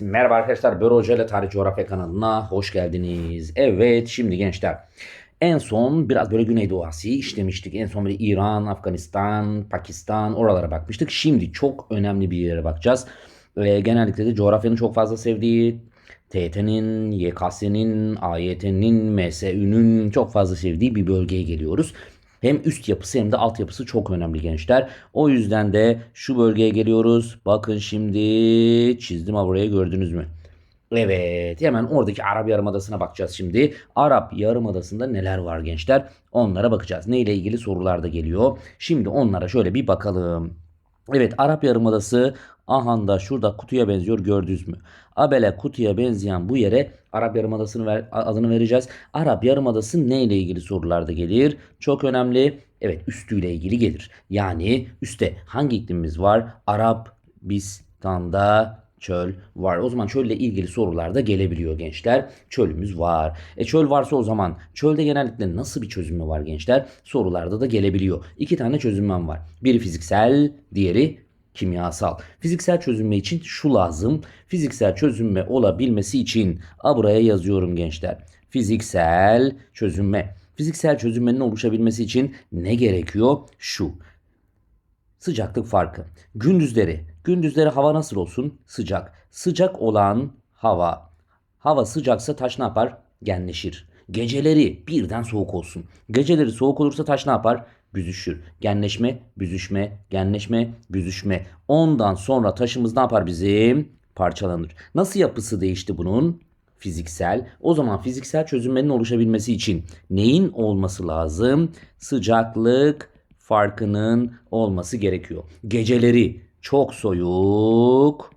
Merhaba arkadaşlar, Böro Hoca ile Tarih Coğrafya kanalına hoş geldiniz. Evet, şimdi gençler, en son biraz böyle Güneydoğu Asya'yı işlemiştik. En son böyle İran, Afganistan, Pakistan oralara bakmıştık. Şimdi çok önemli bir yere bakacağız. Ee, genellikle de coğrafyanın çok fazla sevdiği, TYT'nin, YKS'nin, AYT'nin, MSÜ'nün çok fazla sevdiği bir bölgeye geliyoruz. Hem üst yapısı hem de altyapısı çok önemli gençler. O yüzden de şu bölgeye geliyoruz. Bakın şimdi çizdim ha buraya gördünüz mü? Evet hemen oradaki Arap Yarımadası'na bakacağız şimdi. Arap Yarımadası'nda neler var gençler? Onlara bakacağız. Ne ile ilgili sorular da geliyor. Şimdi onlara şöyle bir bakalım. Evet Arap Yarımadası ahanda şurada kutuya benziyor gördünüz mü? Abele kutuya benzeyen bu yere Arap Yarımadası'nı ver, adını vereceğiz. Arap Yarımadası ne ile ilgili sorularda gelir? Çok önemli. Evet üstüyle ilgili gelir. Yani üstte hangi iklimimiz var? Arabistan'da çöl var. O zaman çölle ilgili sorular da gelebiliyor gençler. Çölümüz var. E çöl varsa o zaman çölde genellikle nasıl bir çözümü var gençler? Sorularda da gelebiliyor. İki tane çözümüm var. Biri fiziksel, diğeri kimyasal. Fiziksel çözünme için şu lazım. Fiziksel çözünme olabilmesi için a buraya yazıyorum gençler. Fiziksel çözünme. Fiziksel çözünmenin oluşabilmesi için ne gerekiyor? Şu. Sıcaklık farkı. Gündüzleri. Gündüzleri hava nasıl olsun? Sıcak. Sıcak olan hava. Hava sıcaksa taş ne yapar? Genleşir. Geceleri birden soğuk olsun. Geceleri soğuk olursa taş ne yapar? Büzüşür. Genleşme, büzüşme, genleşme, büzüşme. Ondan sonra taşımız ne yapar bizim? Parçalanır. Nasıl yapısı değişti bunun? Fiziksel. O zaman fiziksel çözünmenin oluşabilmesi için neyin olması lazım? Sıcaklık farkının olması gerekiyor. Geceleri çok soğuk,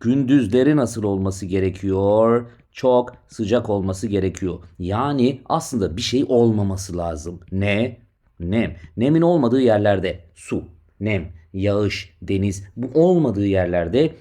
gündüzleri nasıl olması gerekiyor? Çok sıcak olması gerekiyor. Yani aslında bir şey olmaması lazım. Ne? Nem. Nemin olmadığı yerlerde su, nem, yağış, deniz bu olmadığı yerlerde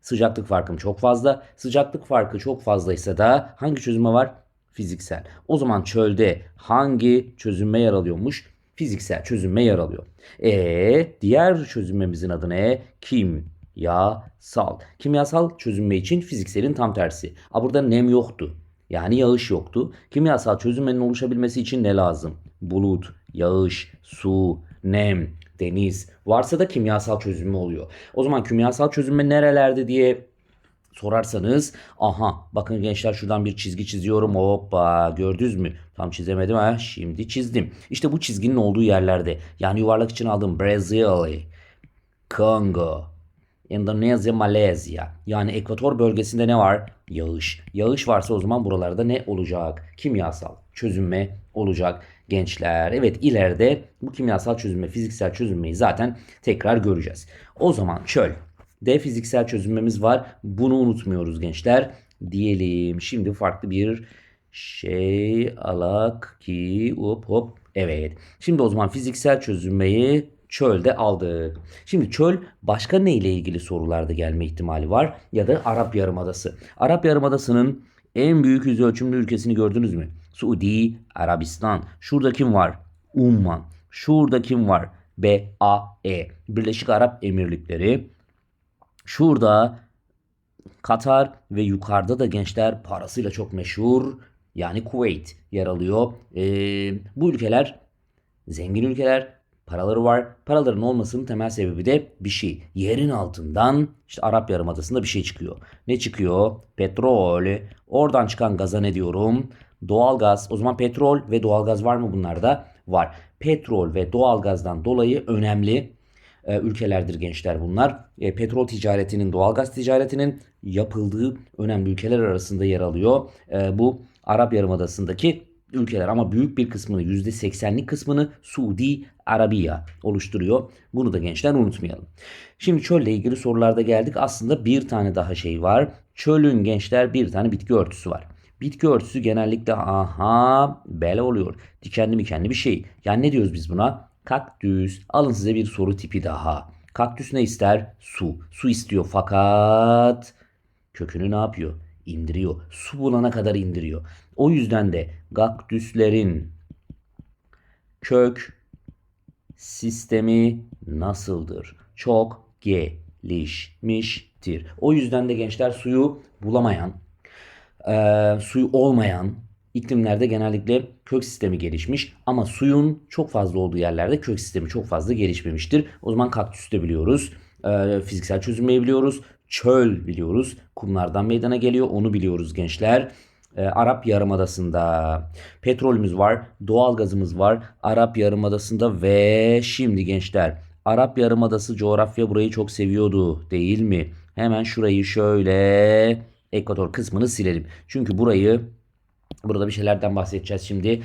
sıcaklık farkım çok fazla. Sıcaklık farkı çok fazlaysa da hangi çözüme var? Fiziksel. O zaman çölde hangi çözünme yer alıyormuş? Fiziksel çözünme yer alıyor. E diğer çözünmemizin adı ne? Kimyasal. Kimyasal çözünme için fizikselin tam tersi. A burada nem yoktu. Yani yağış yoktu. Kimyasal çözünmenin oluşabilmesi için ne lazım? Bulut, yağış, su, nem, deniz. Varsa da kimyasal çözünme oluyor. O zaman kimyasal çözünme nerelerde diye sorarsanız aha bakın gençler şuradan bir çizgi çiziyorum hoppa gördünüz mü tam çizemedim ha şimdi çizdim İşte bu çizginin olduğu yerlerde yani yuvarlak için aldım Brezilya Kongo Endonezya, Malezya. Yani ekvator bölgesinde ne var? Yağış. Yağış varsa o zaman buralarda ne olacak? Kimyasal çözünme olacak gençler. Evet ileride bu kimyasal çözünme, fiziksel çözünmeyi zaten tekrar göreceğiz. O zaman çöl. De fiziksel çözünmemiz var. Bunu unutmuyoruz gençler. Diyelim. Şimdi farklı bir şey alak ki hop hop. Evet. Şimdi o zaman fiziksel çözünmeyi çölde aldık. Şimdi çöl başka ne ile ilgili sorularda gelme ihtimali var ya da Arap Yarımadası. Arap Yarımadası'nın en büyük yüz ölçümlü ülkesini gördünüz mü? Suudi Arabistan. Şurada kim var? Umman. Şurada kim var? BAE. Birleşik Arap Emirlikleri. Şurada Katar ve yukarıda da gençler parasıyla çok meşhur yani Kuveyt yer alıyor. Ee, bu ülkeler zengin ülkeler paraları var. Paraların olmasının temel sebebi de bir şey. Yerin altından işte Arap Yarımadası'nda bir şey çıkıyor. Ne çıkıyor? Petrol. Oradan çıkan gaza ne diyorum? Doğalgaz. O zaman petrol ve doğalgaz var mı bunlarda? Var. Petrol ve doğalgazdan dolayı önemli e, ülkelerdir gençler bunlar. E, petrol ticaretinin, doğalgaz ticaretinin yapıldığı önemli ülkeler arasında yer alıyor. E, bu Arap Yarımadası'ndaki ülkeler ama büyük bir kısmını %80'lik kısmını Suudi Arabiya oluşturuyor. Bunu da gençler unutmayalım. Şimdi çölle ilgili sorularda geldik. Aslında bir tane daha şey var. Çölün gençler bir tane bitki örtüsü var. Bitki örtüsü genellikle aha bele oluyor. Dikenli mikenli bir şey. Yani ne diyoruz biz buna? Kaktüs. Alın size bir soru tipi daha. Kaktüs ne ister? Su. Su istiyor fakat kökünü ne yapıyor? İndiriyor. Su bulana kadar indiriyor. O yüzden de kaktüslerin kök sistemi nasıldır? Çok gelişmiştir. tir. O yüzden de gençler suyu bulamayan, e, suyu olmayan iklimlerde genellikle kök sistemi gelişmiş ama suyun çok fazla olduğu yerlerde kök sistemi çok fazla gelişmemiştir. O zaman kaktüs de biliyoruz. E, fiziksel çözülmeyi biliyoruz. Çöl biliyoruz. Kumlardan meydana geliyor. Onu biliyoruz gençler. E, Arap Yarımadası'nda petrolümüz var, doğalgazımız var Arap Yarımadası'nda ve şimdi gençler Arap Yarımadası coğrafya burayı çok seviyordu değil mi? Hemen şurayı şöyle ekvator kısmını silelim. Çünkü burayı burada bir şeylerden bahsedeceğiz şimdi.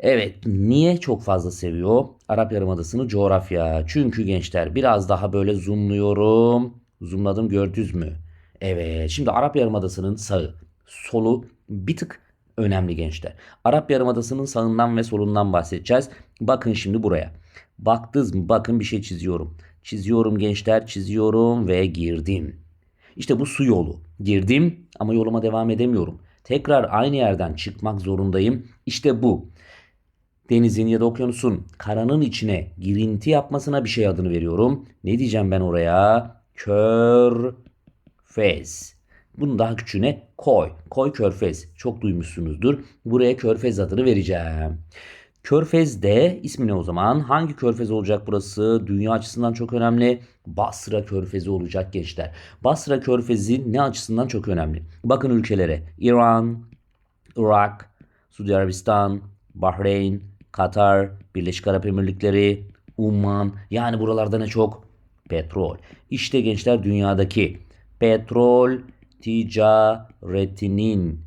Evet, niye çok fazla seviyor Arap Yarımadası'nı coğrafya? Çünkü gençler biraz daha böyle zoomluyorum. Zoomladım gördünüz mü? Evet, şimdi Arap Yarımadası'nın sağı, solu bir tık önemli gençler. Arap Yarımadası'nın sağından ve solundan bahsedeceğiz. Bakın şimdi buraya. Baktınız mı? Bakın bir şey çiziyorum. Çiziyorum gençler, çiziyorum ve girdim. İşte bu su yolu. Girdim ama yoluma devam edemiyorum. Tekrar aynı yerden çıkmak zorundayım. İşte bu. Denizin ya da okyanusun karanın içine girinti yapmasına bir şey adını veriyorum. Ne diyeceğim ben oraya? Körfez. Bunu daha küçüğüne koy. Koy körfez. Çok duymuşsunuzdur. Buraya körfez adını vereceğim. Körfez'de ismi ne o zaman? Hangi körfez olacak burası? Dünya açısından çok önemli. Basra körfezi olacak gençler. Basra körfezi ne açısından çok önemli? Bakın ülkelere. İran, Irak, Suudi Arabistan, Bahreyn, Katar, Birleşik Arap Emirlikleri, Umman. Yani buralarda ne çok? Petrol. İşte gençler dünyadaki petrol ticaretinin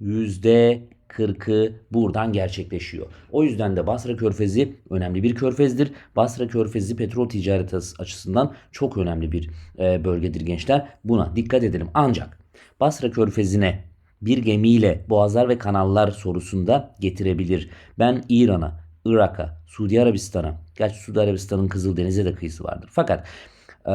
yüzde 40'ı buradan gerçekleşiyor. O yüzden de Basra Körfezi önemli bir körfezdir. Basra Körfezi petrol ticareti açısından çok önemli bir e, bölgedir gençler. Buna dikkat edelim. Ancak Basra Körfezi'ne bir gemiyle boğazlar ve kanallar sorusunda getirebilir. Ben İran'a, Irak'a, Suudi Arabistan'a, gerçi Suudi Arabistan'ın Kızıldeniz'e de kıyısı vardır. Fakat e,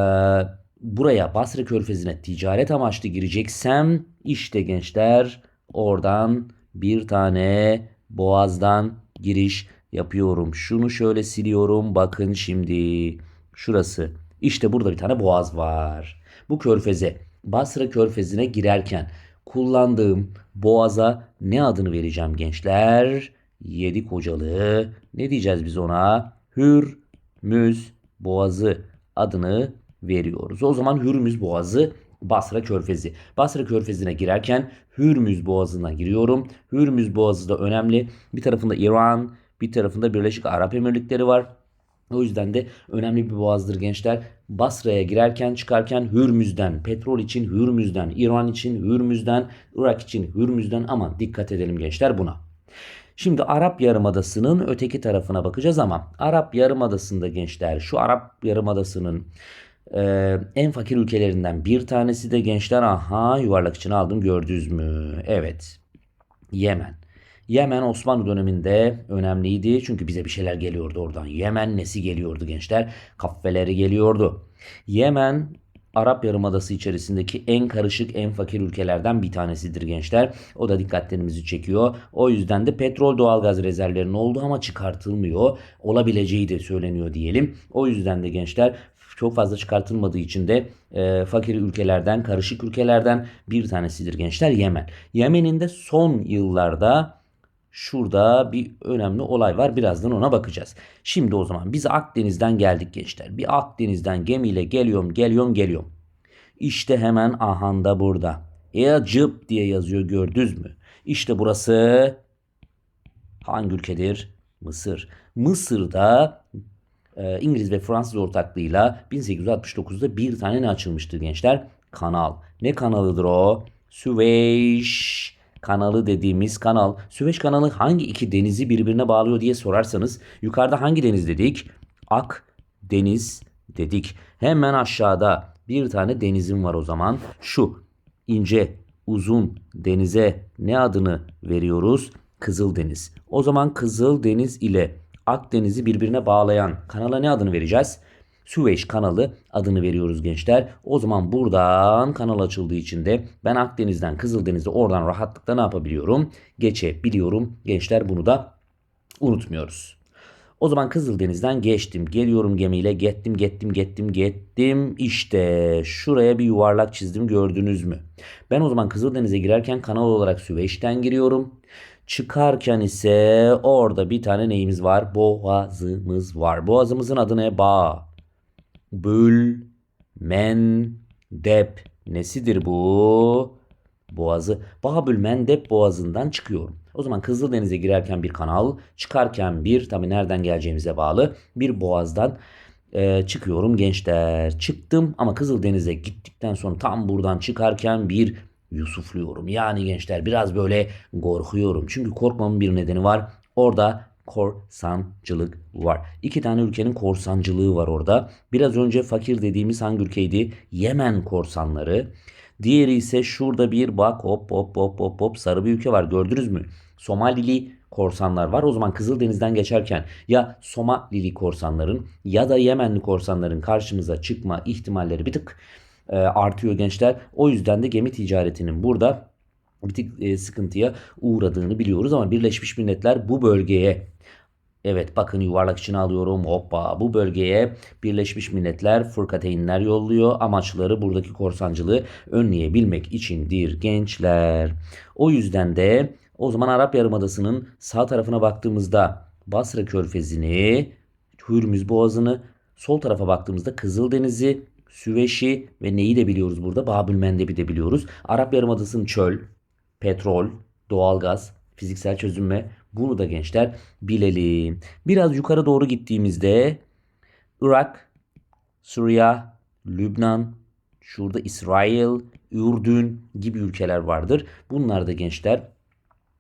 buraya Basra Körfezi'ne ticaret amaçlı gireceksem işte gençler oradan bir tane boğazdan giriş yapıyorum. Şunu şöyle siliyorum. Bakın şimdi şurası. İşte burada bir tane boğaz var. Bu körfeze Basra körfezine girerken kullandığım boğaza ne adını vereceğim gençler? Yedi kocalı. Ne diyeceğiz biz ona? Hürmüz boğazı adını veriyoruz. O zaman Hürmüz boğazı Basra Körfezi. Basra Körfezi'ne girerken Hürmüz Boğazı'na giriyorum. Hürmüz Boğazı da önemli. Bir tarafında İran, bir tarafında Birleşik Arap Emirlikleri var. O yüzden de önemli bir boğazdır gençler. Basra'ya girerken çıkarken Hürmüz'den, petrol için Hürmüz'den, İran için Hürmüz'den, Irak için Hürmüz'den ama dikkat edelim gençler buna. Şimdi Arap Yarımadası'nın öteki tarafına bakacağız ama Arap Yarımadası'nda gençler şu Arap Yarımadası'nın ee, en fakir ülkelerinden bir tanesi de gençler aha yuvarlak içine aldım gördünüz mü? Evet. Yemen. Yemen Osmanlı döneminde önemliydi çünkü bize bir şeyler geliyordu oradan. Yemen nesi geliyordu gençler? Kahveleri geliyordu. Yemen Arap Yarımadası içerisindeki en karışık, en fakir ülkelerden bir tanesidir gençler. O da dikkatlerimizi çekiyor. O yüzden de petrol doğalgaz rezervlerinin olduğu ama çıkartılmıyor. Olabileceği de söyleniyor diyelim. O yüzden de gençler çok fazla çıkartılmadığı için de e, fakir ülkelerden, karışık ülkelerden bir tanesidir gençler Yemen. Yemen'in de son yıllarda şurada bir önemli olay var. Birazdan ona bakacağız. Şimdi o zaman biz Akdeniz'den geldik gençler. Bir Akdeniz'den gemiyle geliyorum, geliyorum, geliyorum. İşte hemen ahanda burada. Egypt diye yazıyor gördünüz mü? İşte burası hangi ülkedir? Mısır. Mısır'da e, İngiliz ve Fransız ortaklığıyla 1869'da bir tane ne açılmıştı gençler? Kanal. Ne kanalıdır o? Süveyş kanalı dediğimiz kanal. Süveyş kanalı hangi iki denizi birbirine bağlıyor diye sorarsanız yukarıda hangi deniz dedik? Ak deniz dedik. Hemen aşağıda bir tane denizim var o zaman. Şu ince uzun denize ne adını veriyoruz? Kızıl Deniz. O zaman Kızıl Deniz ile Akdeniz'i birbirine bağlayan kanala ne adını vereceğiz? Süveyş kanalı adını veriyoruz gençler. O zaman buradan kanal açıldığı için de ben Akdeniz'den Kızıldeniz'e oradan rahatlıkla ne yapabiliyorum? Geçebiliyorum. Gençler bunu da unutmuyoruz. O zaman Kızıldeniz'den geçtim. Geliyorum gemiyle. Gettim, gettim, gettim, gettim. İşte şuraya bir yuvarlak çizdim gördünüz mü? Ben o zaman Kızıldeniz'e girerken kanal olarak Süveyş'ten giriyorum. Çıkarken ise orada bir tane neyimiz var? Boğazımız var. Boğazımızın adı ne? Ba. Bül. Men. Dep. Nesidir bu? Boğazı. Babül Mendeb Boğazı'ndan çıkıyorum. O zaman Kızıldeniz'e girerken bir kanal, çıkarken bir, tabii nereden geleceğimize bağlı, bir boğazdan e, çıkıyorum gençler. Çıktım ama Kızıldeniz'e gittikten sonra tam buradan çıkarken bir yusufluyorum. Yani gençler biraz böyle korkuyorum. Çünkü korkmamın bir nedeni var. Orada korsancılık var. İki tane ülkenin korsancılığı var orada. Biraz önce fakir dediğimiz hangi ülkeydi? Yemen korsanları. Diğeri ise şurada bir bak hop hop hop hop hop sarı bir ülke var gördünüz mü? Somalili korsanlar var. O zaman Kızıldeniz'den geçerken ya Somalili korsanların ya da Yemenli korsanların karşımıza çıkma ihtimalleri bir tık e, artıyor gençler. O yüzden de gemi ticaretinin burada bir tık e, sıkıntıya uğradığını biliyoruz ama Birleşmiş Milletler bu bölgeye Evet bakın yuvarlak içine alıyorum. Hoppa bu bölgeye Birleşmiş Milletler fırkateynler yolluyor. Amaçları buradaki korsancılığı önleyebilmek içindir gençler. O yüzden de o zaman Arap Yarımadası'nın sağ tarafına baktığımızda Basra Körfezi'ni, Hürmüz Boğazı'nı, sol tarafa baktığımızda Kızıldeniz'i, Süveyş'i ve neyi de biliyoruz burada? Babül Mendeb'i de biliyoruz. Arap Yarımadası'nın çöl, petrol, doğalgaz, fiziksel çözünme bunu da gençler bilelim. Biraz yukarı doğru gittiğimizde Irak, Suriye, Lübnan, şurada İsrail, Ürdün gibi ülkeler vardır. Bunlar da gençler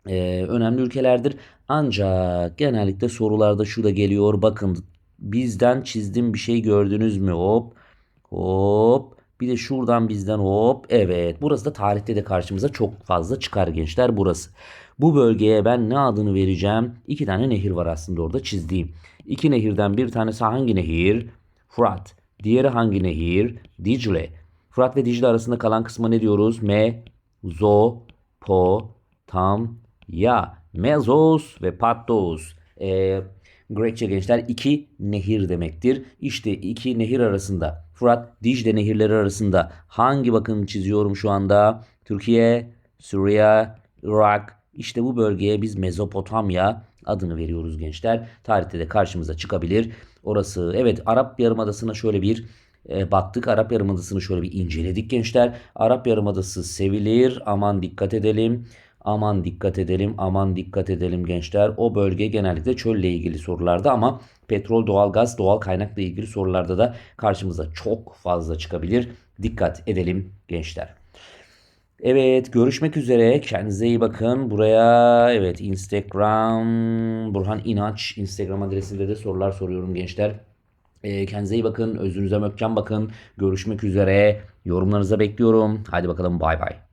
e, önemli ülkelerdir. Ancak genellikle sorularda şu da geliyor. Bakın bizden çizdim bir şey gördünüz mü? Hop hop. Bir de şuradan bizden hop. Evet. Burası da tarihte de karşımıza çok fazla çıkar gençler burası. Bu bölgeye ben ne adını vereceğim? İki tane nehir var aslında orada çizdiğim. İki nehirden bir tanesi hangi nehir? Fırat. Diğeri hangi nehir? Dicle. Fırat ve Dicle arasında kalan kısma ne diyoruz? Me, zo, po, tam, ya. Mezos ve Pattos. Ee, Grekçe gençler iki nehir demektir. İşte iki nehir arasında Fırat, Dicle nehirleri arasında hangi bakın çiziyorum şu anda? Türkiye, Suriye, Irak. İşte bu bölgeye biz Mezopotamya adını veriyoruz gençler. Tarihte de karşımıza çıkabilir. Orası evet Arap Yarımadası'na şöyle bir e, baktık. Arap Yarımadası'nı şöyle bir inceledik gençler. Arap Yarımadası sevilir. Aman dikkat edelim. Aman dikkat edelim, aman dikkat edelim gençler. O bölge genellikle çölle ilgili sorularda ama petrol, doğalgaz, doğal kaynakla ilgili sorularda da karşımıza çok fazla çıkabilir. Dikkat edelim gençler. Evet görüşmek üzere. Kendinize iyi bakın. Buraya evet Instagram Burhan İnaç Instagram adresinde de sorular soruyorum gençler. E, kendinize iyi bakın. Özünüze mökken bakın. Görüşmek üzere. Yorumlarınıza bekliyorum. Hadi bakalım bay bay.